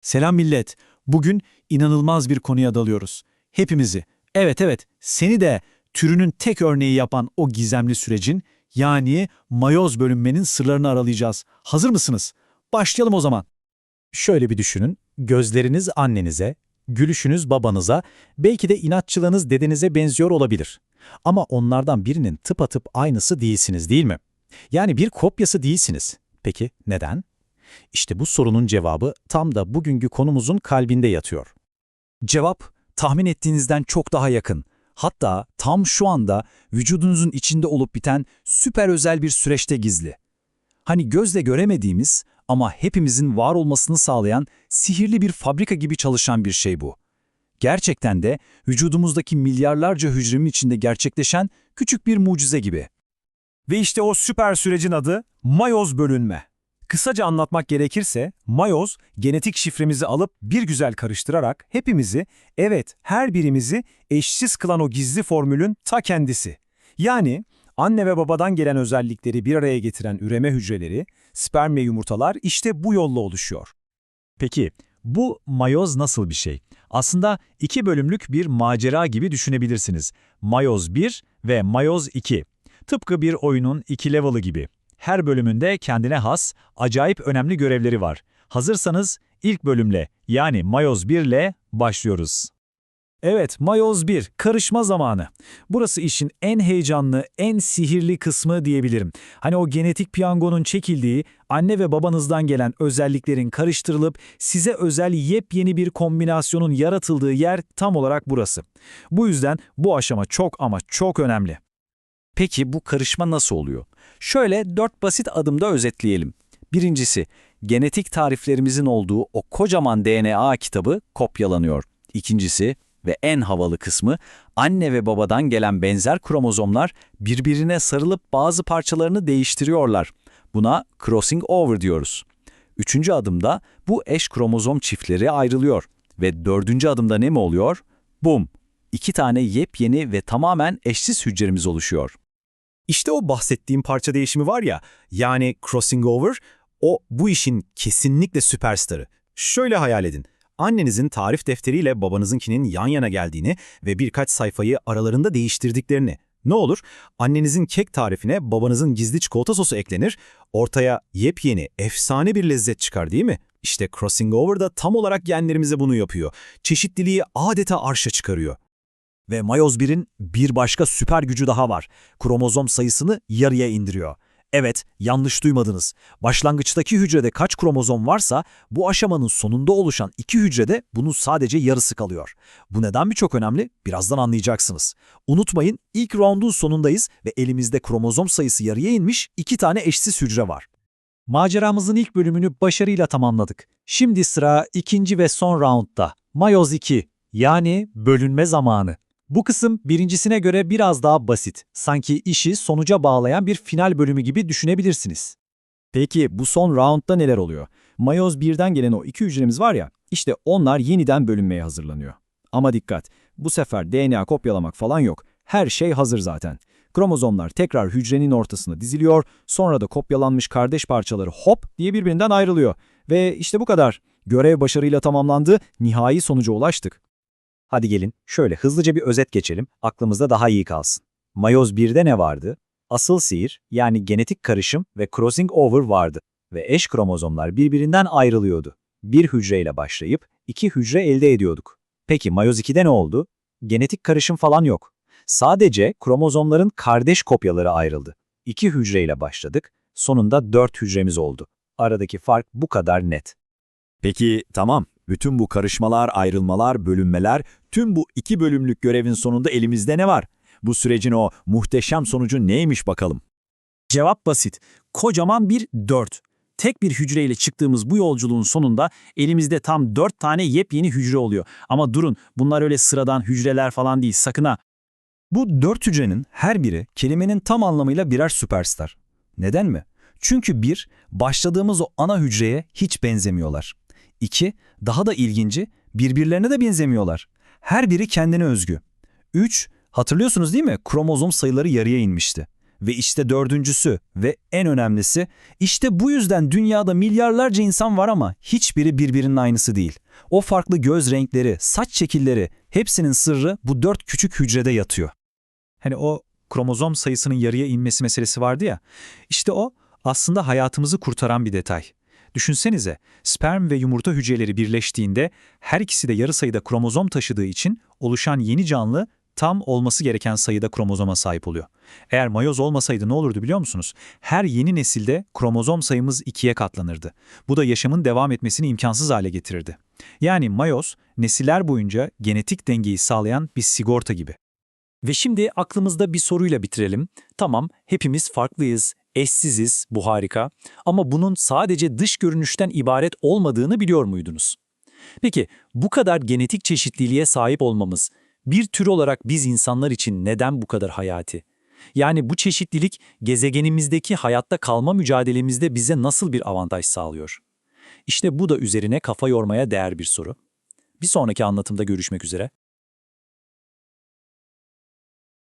Selam millet. Bugün inanılmaz bir konuya dalıyoruz. Hepimizi, evet evet seni de türünün tek örneği yapan o gizemli sürecin yani mayoz bölünmenin sırlarını aralayacağız. Hazır mısınız? Başlayalım o zaman. Şöyle bir düşünün, gözleriniz annenize, gülüşünüz babanıza, belki de inatçılığınız dedenize benziyor olabilir. Ama onlardan birinin tıpatıp aynısı değilsiniz değil mi? Yani bir kopyası değilsiniz. Peki neden? İşte bu sorunun cevabı tam da bugünkü konumuzun kalbinde yatıyor. Cevap, tahmin ettiğinizden çok daha yakın. Hatta tam şu anda vücudunuzun içinde olup biten süper özel bir süreçte gizli. Hani gözle göremediğimiz ama hepimizin var olmasını sağlayan sihirli bir fabrika gibi çalışan bir şey bu. Gerçekten de vücudumuzdaki milyarlarca hücrenin içinde gerçekleşen küçük bir mucize gibi. Ve işte o süper sürecin adı mayoz bölünme. Kısaca anlatmak gerekirse mayoz genetik şifremizi alıp bir güzel karıştırarak hepimizi, evet her birimizi eşsiz kılan o gizli formülün ta kendisi. Yani anne ve babadan gelen özellikleri bir araya getiren üreme hücreleri, sperm ve yumurtalar işte bu yolla oluşuyor. Peki bu mayoz nasıl bir şey? Aslında iki bölümlük bir macera gibi düşünebilirsiniz. Mayoz 1 ve Mayoz 2. Tıpkı bir oyunun iki level'ı gibi. Her bölümünde kendine has, acayip önemli görevleri var. Hazırsanız ilk bölümle yani Mayoz 1 ile başlıyoruz. Evet, Mayoz 1, karışma zamanı. Burası işin en heyecanlı, en sihirli kısmı diyebilirim. Hani o genetik piyangonun çekildiği, anne ve babanızdan gelen özelliklerin karıştırılıp size özel yepyeni bir kombinasyonun yaratıldığı yer tam olarak burası. Bu yüzden bu aşama çok ama çok önemli. Peki bu karışma nasıl oluyor? Şöyle dört basit adımda özetleyelim. Birincisi, genetik tariflerimizin olduğu o kocaman DNA kitabı kopyalanıyor. İkincisi ve en havalı kısmı, anne ve babadan gelen benzer kromozomlar birbirine sarılıp bazı parçalarını değiştiriyorlar. Buna crossing over diyoruz. Üçüncü adımda bu eş kromozom çiftleri ayrılıyor. Ve dördüncü adımda ne mi oluyor? Bum! İki tane yepyeni ve tamamen eşsiz hücremiz oluşuyor. İşte o bahsettiğim parça değişimi var ya, yani crossing over, o bu işin kesinlikle süperstarı. Şöyle hayal edin. Annenizin tarif defteriyle babanızınkinin yan yana geldiğini ve birkaç sayfayı aralarında değiştirdiklerini. Ne olur? Annenizin kek tarifine babanızın gizli çikolata sosu eklenir, ortaya yepyeni, efsane bir lezzet çıkar değil mi? İşte crossing over da tam olarak genlerimize bunu yapıyor. Çeşitliliği adeta arşa çıkarıyor. Ve Mayoz 1'in bir başka süper gücü daha var. Kromozom sayısını yarıya indiriyor. Evet, yanlış duymadınız. Başlangıçtaki hücrede kaç kromozom varsa bu aşamanın sonunda oluşan iki hücrede bunun sadece yarısı kalıyor. Bu neden mi çok önemli? Birazdan anlayacaksınız. Unutmayın ilk roundun sonundayız ve elimizde kromozom sayısı yarıya inmiş iki tane eşsiz hücre var. Maceramızın ilk bölümünü başarıyla tamamladık. Şimdi sıra ikinci ve son roundda. Mayoz 2 yani bölünme zamanı. Bu kısım birincisine göre biraz daha basit. Sanki işi sonuca bağlayan bir final bölümü gibi düşünebilirsiniz. Peki bu son roundda neler oluyor? Mayoz 1'den gelen o iki hücremiz var ya, işte onlar yeniden bölünmeye hazırlanıyor. Ama dikkat, bu sefer DNA kopyalamak falan yok. Her şey hazır zaten. Kromozomlar tekrar hücrenin ortasına diziliyor, sonra da kopyalanmış kardeş parçaları hop diye birbirinden ayrılıyor. Ve işte bu kadar. Görev başarıyla tamamlandı, nihai sonuca ulaştık. Hadi gelin şöyle hızlıca bir özet geçelim, aklımızda daha iyi kalsın. Mayoz 1'de ne vardı? Asıl sihir yani genetik karışım ve crossing over vardı ve eş kromozomlar birbirinden ayrılıyordu. Bir hücreyle başlayıp iki hücre elde ediyorduk. Peki Mayoz 2'de ne oldu? Genetik karışım falan yok. Sadece kromozomların kardeş kopyaları ayrıldı. İki hücreyle başladık, sonunda dört hücremiz oldu. Aradaki fark bu kadar net. Peki tamam, bütün bu karışmalar, ayrılmalar, bölünmeler, tüm bu iki bölümlük görevin sonunda elimizde ne var? Bu sürecin o muhteşem sonucu neymiş bakalım? Cevap basit. Kocaman bir 4. Tek bir hücreyle çıktığımız bu yolculuğun sonunda elimizde tam 4 tane yepyeni hücre oluyor. Ama durun bunlar öyle sıradan hücreler falan değil sakın ha. Bu dört hücrenin her biri kelimenin tam anlamıyla birer süperstar. Neden mi? Çünkü bir, başladığımız o ana hücreye hiç benzemiyorlar. İki, daha da ilginci, birbirlerine de benzemiyorlar. Her biri kendine özgü. Üç, hatırlıyorsunuz değil mi? Kromozom sayıları yarıya inmişti. Ve işte dördüncüsü ve en önemlisi, işte bu yüzden dünyada milyarlarca insan var ama hiçbiri birbirinin aynısı değil. O farklı göz renkleri, saç şekilleri, hepsinin sırrı bu dört küçük hücrede yatıyor. Hani o kromozom sayısının yarıya inmesi meselesi vardı ya. İşte o aslında hayatımızı kurtaran bir detay. Düşünsenize, sperm ve yumurta hücreleri birleştiğinde her ikisi de yarı sayıda kromozom taşıdığı için oluşan yeni canlı tam olması gereken sayıda kromozoma sahip oluyor. Eğer mayoz olmasaydı ne olurdu biliyor musunuz? Her yeni nesilde kromozom sayımız ikiye katlanırdı. Bu da yaşamın devam etmesini imkansız hale getirirdi. Yani mayoz, nesiller boyunca genetik dengeyi sağlayan bir sigorta gibi. Ve şimdi aklımızda bir soruyla bitirelim. Tamam, hepimiz farklıyız, eşsiziz, bu harika. Ama bunun sadece dış görünüşten ibaret olmadığını biliyor muydunuz? Peki, bu kadar genetik çeşitliliğe sahip olmamız, bir tür olarak biz insanlar için neden bu kadar hayati? Yani bu çeşitlilik gezegenimizdeki hayatta kalma mücadelemizde bize nasıl bir avantaj sağlıyor? İşte bu da üzerine kafa yormaya değer bir soru. Bir sonraki anlatımda görüşmek üzere.